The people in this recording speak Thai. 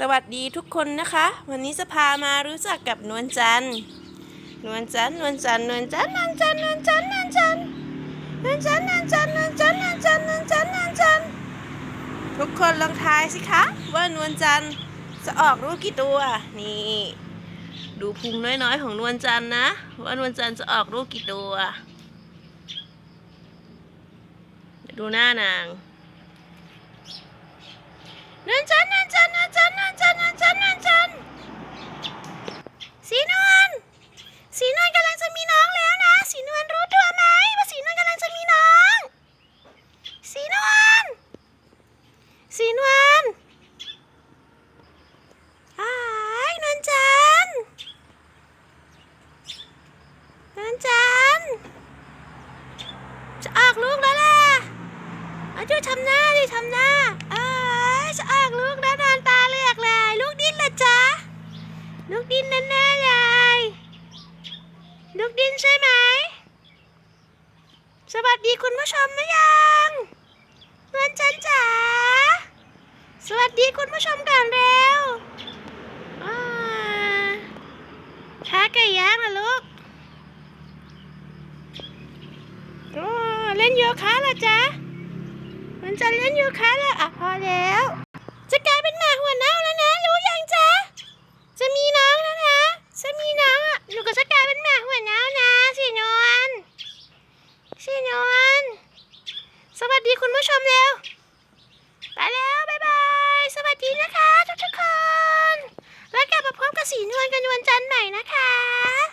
สวัสดีทุกคนนะคะ วันนี้จะพามารู้จักกับนวลจันทร์นวลจันทร์นวลจันทร์นวลจันทร์นวลจันทร์นวลจันทร์นวลจันทร์นวลจันทร์นวลจันทร์นวลจันทร์นวลจันทร์นวลจันทร์นวลจันทร์ทุกคนลองทายสิคะว่านวลจันทร์จะออกลูกกี่ตัวนี่ ดูพุงน้อยๆ ของนวลจันทร์นะ ว่านวลจันทร์จะออกลูกกี่ตัวเดี๋ยวดูหน้านาง นวลจันทร์นวลจันทร์นวลจันทร์นวลจันทร์นวลจันทร์นวลจันทร์สีนวลสีนวลกำลังจะมีน้องแล้วนะ สีนวลรู้ตัวไหมว่าสีนวลกำลังจะมีน้อง สีนวล สีนวลอ้ายนวลจันทร์นวลจันจะออกลูกแล้วล่ะอาจูทำหน้าดิทำหน้าเอ้จะออกลูกแล้วนอนตาเลือกเลยลูกดิ้นเหรอจ๊ะลูกดิ้นแน่ๆเลยลูกดิ้นใช่ไหมสวัสดีคุณผู้ชมนะยังนวลจันจ๋าสวัส ดีคุณผู้ชมก่อนเร็วอ่าท้าไก่ย่างนะลูกโอ้เล่นโยคะเหรอจ๊ะ มันจะเล่นโยคะแล้วอะพอแล้ว จะกลายเป็นหมาหัวเน่าแล้วนะ รู้ยังจ๊ะ จะมีน้องแล้วนะ จะมีน้องอะหนูก็จะกลายเป็นหมาหัวเน่านะสีนวลสีนวลสวัสดีคุณผู้ชมเร็ว สีนวลกันวันจันทร์ใหม่นะคะ